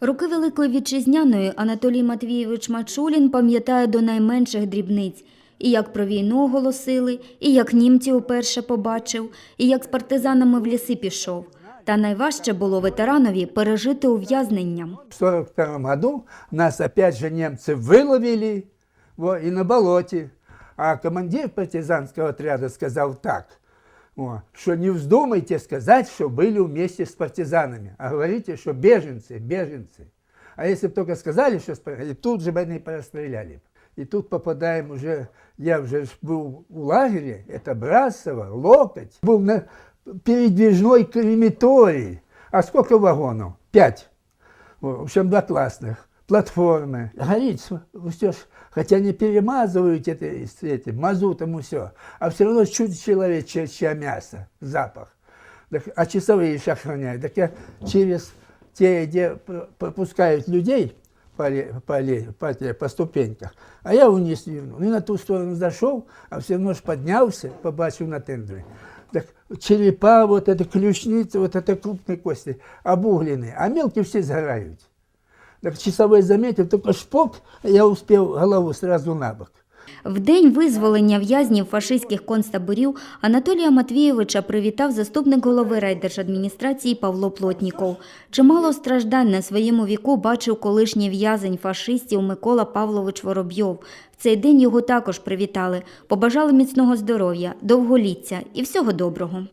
Роки Великої Вітчизняної Анатолій Матвійович Мачулін пам'ятає до найменших дрібниць. І як про війну оголосили, і як німці уперше побачив, і як з партизанами в ліси пішов. Та найважче було ветеранові пережити ув'язнення. В 1942 году нас опять же немцы выловили во, и на болоте. А командир партизанского отряда сказал так, что не вздумайте сказать, что были вместе с партизанами, а говорите, что беженцы, беженцы. А если бы только сказали, что и тут же бы они расстреляли. И тут попадаем уже, я уже был в лагере, это Брасово, Локоть, был на передвижной крематорий. А сколько вагонов? Пять. В общем, два классных. Платформы. Горит, все ж, хотя не перемазывают это, с этим мазутом и все, а все равно чуть человеческое мясо, запах. Так, а часовые ж охраняют. Так я через те, где пропускают людей по, по, по, по ступеньках, а я вниз свернул. И на ту сторону зашел, а все равно ж поднялся, побачил на тендере. Так черепа, вот это ключницы, вот это крупные кости, обугленные, а мелкие все сгорают. Так часовой заметил, только шпок, я успел голову сразу на бок. В день визволення в'язнів фашистських концтаборів Анатолія Матвійовича привітав заступник голови райдержадміністрації Павло Плотніков. Чимало страждань на своєму віку бачив колишній в'язень фашистів Микола Павлович Воробйов. В цей день його також привітали, побажали міцного здоров'я, довголіття і всього доброго.